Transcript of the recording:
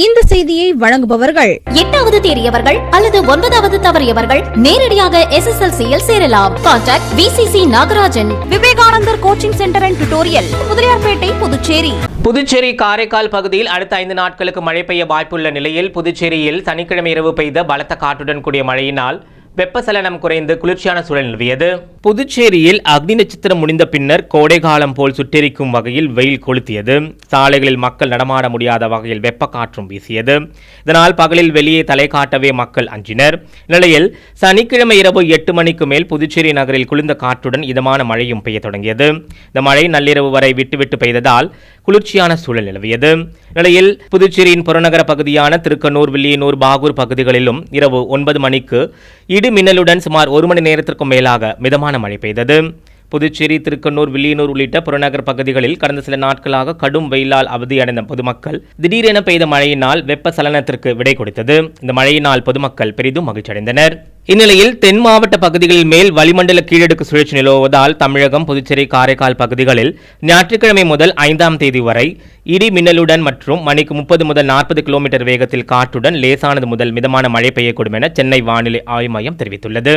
இந்த செய்தியை வழங்குபவர்கள் எட்டாவது தேறியவர்கள் அல்லது ஒன்பதாவது தவறியவர்கள் நேரடியாக எஸ்எஸ்எல்சியில் சேரலாம். Contact V C C Nagarajan Vivekanandar coaching centre and tutorial Mudaliarpet Puducherry. Puducherry Karaikal பகுதியில் அடுத்த ஐந்து நாட்களுக்கு மழை பெய்ய வாய்ப்புள்ள நிலையில் புதுச்சேரியில் சனிக்கிழமை இரவு பெய்த பலத்த காற்றுடன் கூடிய மழையினால் வெப்பசலனம் குறைந்து குளிர்ச்சியான சூழல் நிலவியது. புதுச்சேரியில் அக்னி நட்சத்திரம் முடிந்த பின்னர் கோடைகாலம் போல் சுட்டெரிக்கும் வகையில் வெயில் கொளுத்தியது. சாலைகளில் மக்கள் நடமாட முடியாத வகையில் வெப்ப காற்றும் வீசியது. இதனால் பகலில் வெளியே தலை காட்டவே மக்கள் அஞ்சினர். நிலையில் சனிக்கிழமை இரவு எட்டு மணிக்கு மேல் புதுச்சேரி நகரில் குளிர்ந்த காற்றுடன் இதமான மழையும் பெய்ய தொடங்கியது. இந்த மழை நள்ளிரவு வரை விட்டுவிட்டு பெய்ததால் குளிர்ச்சியான சூழல் நிலவியது. நிலையில் புதுச்சேரியின் புறநகர பகுதியான திருக்கனூர் வில்லியனூர் பாகூர் பகுதிகளிலும் இரவு ஒன்பது மணிக்கு இடி மின்னலுடன் சுமார் ஒரு மணி நேரத்திற்கும் மேலாக மிதமான மிதமான மழை பெய்தது. புதுச்சேரி திருக்கண்ணூர் வில்லியனூர் உள்ளிட்ட புறநகர் பகுதிகளில் கடந்த சில நாட்களாக கடும் வெயிலால் அவதியடைந்த பொதுமக்கள் திடீரென பெய்த மழையினால் வெப்ப சலனத்திற்கு விடை கொடுத்தது. இந்த மழையினால் பொதுமக்கள் பெரிதும் மகிழ்ச்சியடைந்தனர். இந்நிலையில் தென் மாவட்ட பகுதிகளில் மேல் வளிமண்டல கீழடுக்கு சுழற்சி நிலவுவதால் தமிழகம் புதுச்சேரி காரைக்கால் பகுதிகளில் ஞாயிற்றுக்கிழமை முதல் ஐந்தாம் தேதி வரை இடி மின்னலுடன் மற்றும் மணிக்கு முப்பது முதல் நாற்பது கிலோமீட்டர் வேகத்தில் காற்றுடன் லேசானது முதல் மிதமான மழை பெய்யக்கூடும் என சென்னை வானிலை ஆய்வு மையம் தெரிவித்துள்ளது.